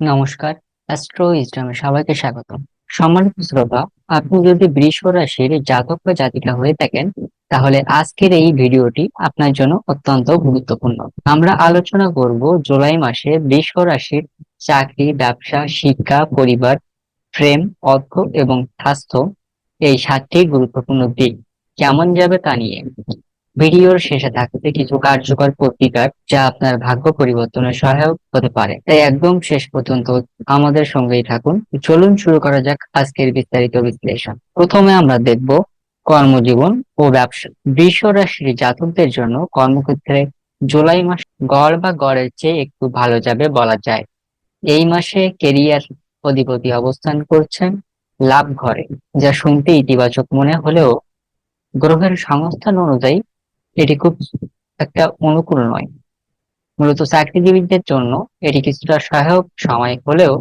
নমস্কার অ্যাস্ট্রো ইসলামে সবাইকে স্বাগত সম্মানিত শ্রোতা, আপনি যদি বৃষ রাশির জাতক বা জাতিকা হয়ে থাকেন, তাহলে আজকের এই ভিডিওটি আপনার জন্য অত্যন্ত গুরুত্বপূর্ণ। আমরা আলোচনা করব জুলাই মাসে বৃষ রাশির চাকরি, ব্যবসা, শিক্ষা, পরিবার, প্রেম, অর্থ এবং স্বাস্থ্য এই সাতটি গুরুত্বপূর্ণ দিক। কেমন যাবে তা নিয়ে? ভিডিওর শেষে থাকতে কিছু কার্যকর প্রতিকার যা আপনার ভাগ্য পরিবর্তনে সহায়ক হতে পারে। তাই একদম শেষ পর্যন্ত আমাদের সঙ্গেই থাকুন। চলুন শুরু করা যাক আজকের বিস্তারিত বিশ্লেষণ। প্রথমে আমরা দেখব কর্মজীবন ও ব্যবসা। বৃষ রাশির জাতকদের জন্য কর্মক্ষেত্রে জুলাই মাস গড় বা গড়ের চেয়ে একটু ভালো যাবে বলা যায়। এই মাসে কেরিয়ার অধিপতি অবস্থান করছেন লাভ ঘরে, যা শুনতে ইতিবাচক মনে হলেও গ্রহের সংস্থান অনুযায়ী এটি খুব একটা অনুকূল নয়। মূলত চাকরিজীবীদের জন্য এটি কিছুটা সহায়ক সময় হলেও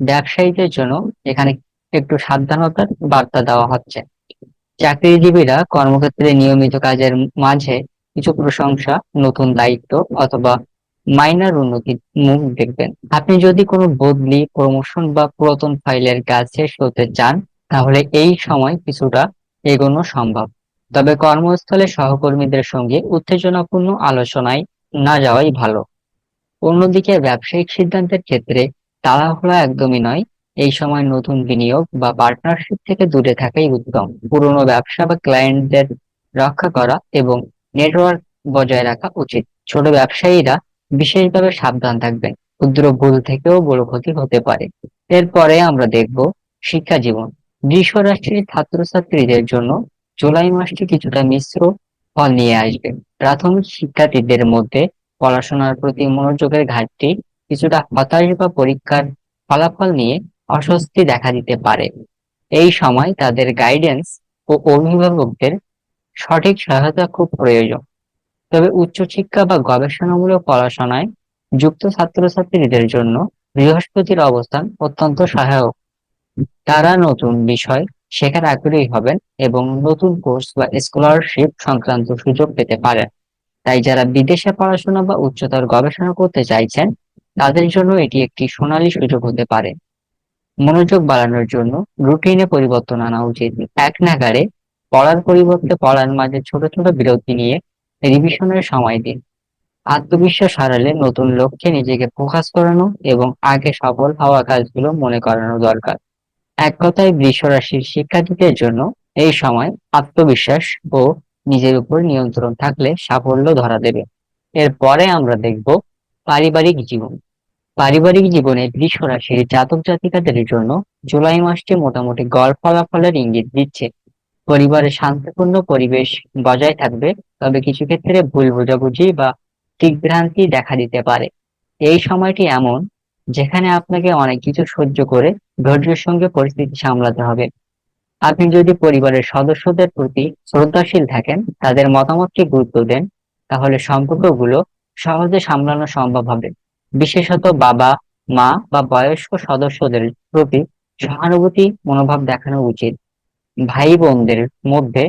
ব্যবসায়ীদের জন্য এখানে একটু সাবধানতার বার্তা দেওয়া হচ্ছে। চাকরিজীবীরা কর্মক্ষেত্রে নিয়মিত কাজের মাঝে কিছু প্রশংসা, নতুন দায়িত্ব অথবা মাইনার উন্নতির মুখ দেখবেন। আপনি যদি কোনো বদলি, প্রমোশন বা পুরাতন ফাইলের কাজ শেষ করতে চান, তাহলে এই সময় কিছুটা এগোনো সম্ভব। তবে কর্মস্থলে সহকর্মীদের সঙ্গে উত্তেজনাপূর্ণ আলোচনায় না যাওয়াই ভালো। অন্যদিকে ব্যবসায়িক সিদ্ধান্তের ক্ষেত্রে তাড়াহুড়া একদমই নয়। এই সময় নতুন বিনিয়োগ বা পার্টনারশিপ থেকে দূরে থাকাই উত্তম। পুরনো ব্যবসা বা ক্লায়েন্টদের রক্ষা করা এবং নেটওয়ার্ক বজায় রাখা উচিত। ছোট ব্যবসায়ীরা বিশেষভাবে সাবধান থাকবেন। ক্ষুদ্র ভুল থেকেও বড় ক্ষতি হতে পারে। এরপরে আমরা দেখব শিক্ষা জীবন। বৃষ রাশির ছাত্রছাত্রীদের জন্য জুলাই মাসটি কিছুটা মিশ্র ফল নিয়ে আসবে। প্রাথমিক শিক্ষার্থীদের মধ্যে পড়াশোনার প্রতি মনোযোগের ঘাটতি, কিছুটা হতাশ বা পরীক্ষার ফলাফল নিয়ে অস্বস্তি দেখা দিতে পারে। এই সময় তাদের গাইডেন্স ও অভিভাবকদের সঠিক সহায়তা খুব প্রয়োজন। তবে উচ্চশিক্ষা বা গবেষণামূলক পড়াশোনায় যুক্ত ছাত্রছাত্রীদের জন্য বৃহস্পতির অবস্থান অত্যন্ত সহায়ক। তারা নতুন বিষয় শেখার আগ্রহী হবেন এবং নতুন কোর্স বা স্কলারশিপ সংক্রান্ত সুযোগ পেতে পারেন। তাই যারা বিদেশে পড়াশোনা বা উচ্চতর গবেষণা করতে চাইছেন, তাদের জন্য এটি একটি সোনালী সুযোগ হতে পারে। মনোযোগ বাড়ানোর জন্য রুটিনে পরিবর্তন আনা উচিত। এক নাগারে পড়ার পরিবর্তে পড়ার মাঝে ছোট ছোট বিরতি নিয়ে রিভিশনের সময় দিন। আত্মবিশ্বাস হারালে নতুন লক্ষ্যে নিজেকে ফোকাস করানো এবং আগে সফল হওয়া কাজগুলো মনে করানো দরকার। এক কথায় বৃষ রাশির শিক্ষার্থীদের জন্য এই সময় আত্মবিশ্বাস ও নিজের উপর নিয়ন্ত্রণ থাকলে সাফল্য ধরা দেবে। এরপরে আমরা দেখব পারিবারিক জীবন। পারিবারিক জীবনে বৃষ রাশির জাতক জাতিকাদের জন্য জুলাই মাসটি মোটামুটি গড় ফলাফলের ইঙ্গিত দিচ্ছে। পরিবারে শান্তিপূর্ণ পরিবেশ বজায় থাকবে, তবে কিছু ক্ষেত্রে ভুল বোঝাবুঝি বা দিগ্ভ্রান্তি দেখা দিতে পারে। এই সময়টি এমন যেখানে আপনাকে অনেক কিছু সহ্য করে ধৈর্যের সঙ্গে পরিস্থিতি সামলাতে হবে। আপনি যদি পরিবারের সদস্যদের প্রতি শ্রদ্ধাশীল থাকেন, তাদের মতামতকে গুরুত্ব দেন, তাহলে সম্পর্কগুলো সহজে সামলানো সম্ভব হবে। বিশেষত বাবা, মা বা বয়স্ক সদস্যদের প্রতি সহানুভূতি, মনোভাব দেখানো উচিত। ভাই বোনদের মধ্যে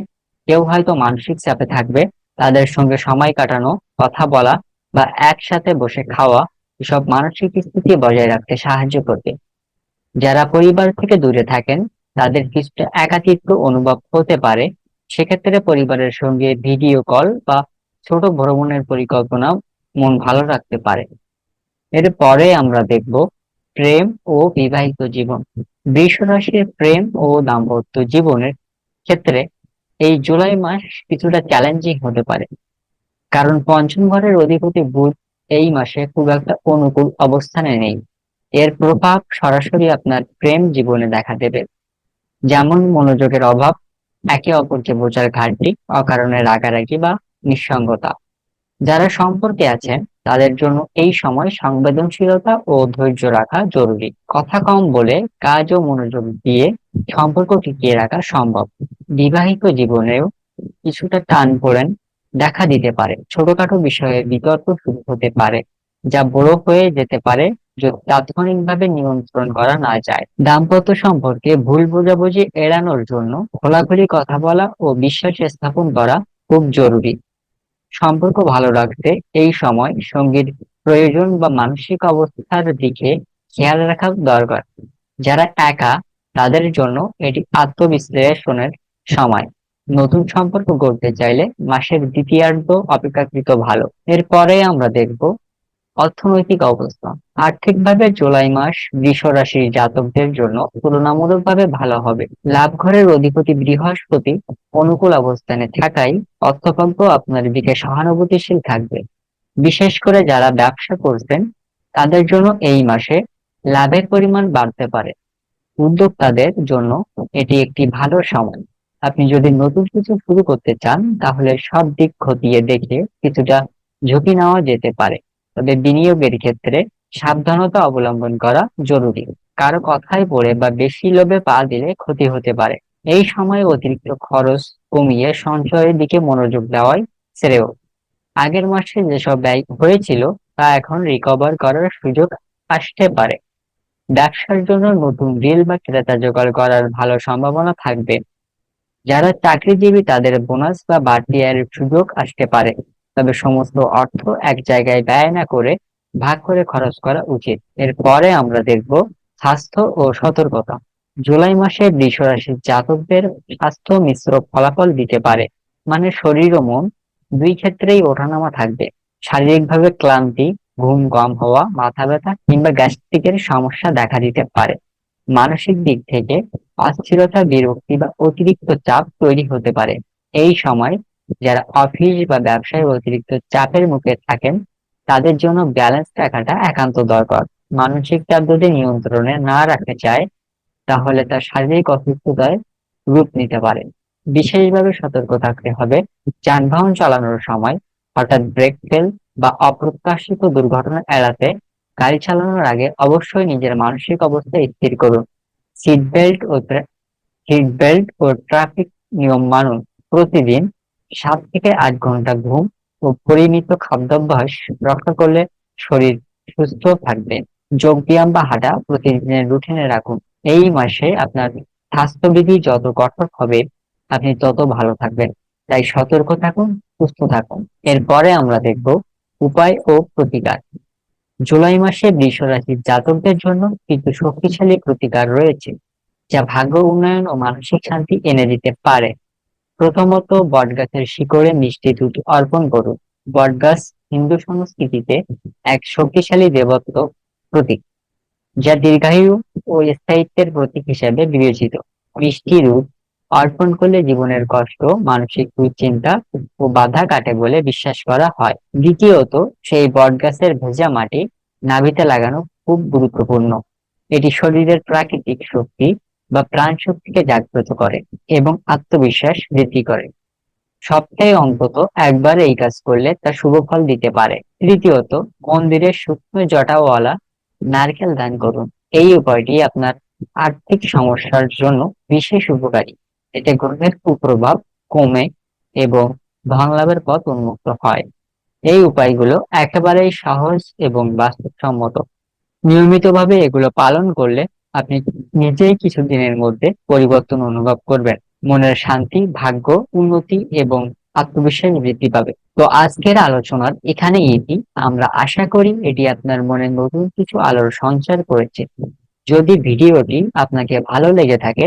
কেউ হয়তো মানসিক চাপে থাকবে, তাদের সঙ্গে সময় কাটানো, কথা বলা বা একসাথে বসে খাওয়া এসব মানসিক স্থিতি বজায় রাখতে সাহায্য করবে। যারা পরিবার থেকে দূরে থাকেন, তাদের কিছুটা একাকিত্ব অনুভব হতে পারে। সেক্ষেত্রে পরিবারের সঙ্গে ভিডিও কল বা ছোট ভ্রমণের পরিকল্পনা মন ভালো রাখতে পারে। এরপরে আমরা দেখব প্রেম ও বিবাহিত জীবন। বৃষ রাশির প্রেম ও দাম্পত্য জীবনের ক্ষেত্রে এই জুলাই মাস কিছুটা চ্যালেঞ্জিং হতে পারে। কারণ পঞ্চম ঘরের অধিপতি বুধ এই মাসে খুব একটা অনুকূল অবস্থানে নেই। এর প্রভাব সরাসরি আপনার প্রেম জীবনে দেখা দেবে। যেমন মনোযোগের অভাব, একে অপরকে বোঝার ঘাটতি, অকারণে রাগারাগি বা নিঃসঙ্গতা। যারা সম্পর্কে আছেন, তাদের জন্য এই সময় সংবেদনশীলতা ও ধৈর্য রাখা জরুরি। কথা কম বলে কাজ ও মনোযোগ দিয়ে সম্পর্ক টিকিয়ে রাখা সম্ভব। বিবাহিত জীবনেও কিছুটা টান পড়েন দেখা দিতে পারে। ছোটখাটো বিষয়ে বিতর্ক শুরু হতে পারে, যা বড় হয়ে যেতে পারে যদি তাৎক্ষণিকভাবে নিয়ন্ত্রণ করা না যায়। দাম্পত্য সম্পর্কে ভুল বোঝাবুঝি এড়ানোর জন্য খোলাখুলি কথা বলা ও বিশ্বাস স্থাপন করা খুব জরুরি। সম্পর্ক ভালো রাখতে এই সময় সঙ্গীর প্রয়োজন বা মানসিক অবস্থার দিকে খেয়াল রাখা দরকার। যারা একা, তাদের জন্য এটি আত্মবিশ্লেষণের সময়। নতুন সম্পর্ক গড়তে চাইলে মাসের দ্বিতীয়ার্ধ অপেক্ষাকৃত ভালো। এরপরে আমরা দেখব অর্থনৈতিক অবস্থা। আর্থিকভাবে জুলাই মাস বৃষ রাশির জাতকদের জন্য তুলনামূলকভাবে ভালো হবে। লাভ ঘরের অধিপতি বৃহস্পতি অনুকূল অবস্থানে থাকায় অর্থভাগ্য আপনার দিকে সহানুভূতিশীল থাকবে। বিশেষ করে যারা ব্যবসা করছেন, তাদের জন্য এই মাসে লাভের পরিমাণ বাড়তে পারে। উদ্যোক্তাদের জন্য এটি একটি ভালো সময়। আপনি যদি নতুন কিছু শুরু করতে চান, তাহলে সব দিক খতিয়ে দেখে কিছুটা ঝুঁকি নেওয়া যেতে পারে। তবে বিনিয়োগের ক্ষেত্রে সাবধানতা অবলম্বন করা জরুরি। কারও কথায় পড়ে বা বেশি লোভে পা দিলে ক্ষতি হতে পারে। এই সময় অতিরিক্ত খরচ কমিয়ে সঞ্চয়ের দিকে মনোযোগ দেওয়াই শ্রেয়। আগের মাসে যেসব ব্যয় হয়েছিল, তা এখন রিকভার করার সুযোগ আসতে পারে। ব্যবসার জন্য নতুন ডিল বা ক্রেতা জোগাড় করার ভালো সম্ভাবনা থাকবে। যারা চাকরিজীবী, তাদের বোনাস বা বাড়তি আয়ের সুযোগ আসতে পারে। তবে সমস্ত অর্থ এক জায়গায় ব্যয় না করে ভাগ করে খরচ করা উচিত। এরপরে আমরা দেখব স্বাস্থ্য ও সতর্কতা। জুলাই মাসে বৃষ রাশির জাতকদের স্বাস্থ্য মিশ্র ফলাফল দিতে পারে। মানে শরীর ও মন দুই ক্ষেত্রেই ওঠানামা থাকবে। শারীরিকভাবে ক্লান্তি, ঘুম কম হওয়া, মাথা ব্যথা কিংবা গ্যাস্ট্রিকের সমস্যা দেখা দিতে পারে। মানসিক দিক থেকে অস্থিরতা, বিরক্তি বা অতিরিক্ত চাপ তৈরি হতে পারে। এই সময় যারা অফিস বা ব্যবসায় অতিরিক্ত চাপের মুখে থাকেন, তাদের জন্য ব্যালেন্স রাখাটা একান্ত দরকার। মানসিক চাপ যদি নিয়ন্ত্রণে না রাখতে চায় তাহলে তার শারীরিক অসুস্থতায় রূপ নিতে পারে। বিশেষভাবে সতর্ক থাকতে হবে। যানবাহন চালানোর সময় হঠাৎ ব্রেক ফেল বা অপ্রত্যাশিত দুর্ঘটনা এড়াতে গাড়ি চালানোর আগে অবশ্যই নিজের মানসিক অবস্থা স্থির করুন। সিট বেল্ট ও সিট বেল্ট ও ট্রাফিক নিয়ম মানুন। প্রতিদিন সাত থেকে আট ঘণ্টা ঘুম ও পরিমিত খাদ্যাভ্যাস রক্ষা করলে শরীর সুস্থ থাকবে। যোগ ব্যায়াম বা হাঁটা প্রতিদিনের রুটিনে রাখুন। এই মাসে আপনার স্বাস্থ্যবিধি যত কঠোর হবে, আপনি তত ভালো থাকবেন। তাই সতর্ক থাকুন, সুস্থ থাকুন। এরপরে আমরা দেখব উপায় ও প্রতিকার। জুলাই মাসে বৃষ জাতকদের জন্য কিন্তু শক্তিশালী প্রতিকার রয়েছে, যা ভাগ্য, উন্নয়ন ও মানসিক শান্তি এনে দিতে পারে। প্রথমত, বটগাছের শিকড়ে মিষ্টি দুধ অর্পণ করুন। বটগাছ হিন্দু সংস্কৃতিতে এক শক্তিশালী দেবত্ব প্রতীক, যা দীর্ঘায়ু ও স্থায়িত্বের প্রতীক হিসেবে বিবেচিত। মিষ্টি রূপ অর্পণ করলে জীবনের কষ্ট, মানসিক দুশ্চিন্তা ও বাধা কাটে বলে বিশ্বাস করা হয়। দ্বিতীয়ত, সেই বটগাছের ভেজা মাটি নাভিতে লাগানো খুব গুরুত্বপূর্ণ। এটি শরীরের প্রাকৃতিক শক্তি বা প্রাণ শক্তিকে জাগ্রত করে এবং আত্মবিশ্বাস বৃদ্ধি করে। সপ্তাহে অন্তত একবার এই কাজ করলে তা শুভ ফল দিতে পারে। তৃতীয়ত মন্দিরের শুকনো জটাওয়ালা নারকেল দান করুন। এই উপায়টি আপনার আর্থিক সমস্যার জন্য বিশেষ উপকারী। এতে গ্রহের কুপ্রভাব কমে এবং ধন লাভের পথ উন্মুক্ত হয়। এই উপায়গুলো একেবারেই সহজ এবং বাস্তবসম্মত। নিয়মিতভাবে এগুলো পালন করলে আপনি নিজেই কিছুদিনের মধ্যে পরিবর্তন অনুভব করবেন। মনের শান্তি, ভাগ্য, উন্নতি এবং আত্মবিশ্বাস বৃদ্ধি পাবে। তো আজকের আলোচনার এখানে এটি। আমরা আশা করি এটি আপনার মনে নতুন কিছু আলোর সঞ্চার করেছে। যদি ভিডিওটি আপনাকে ভালো লেগে থাকে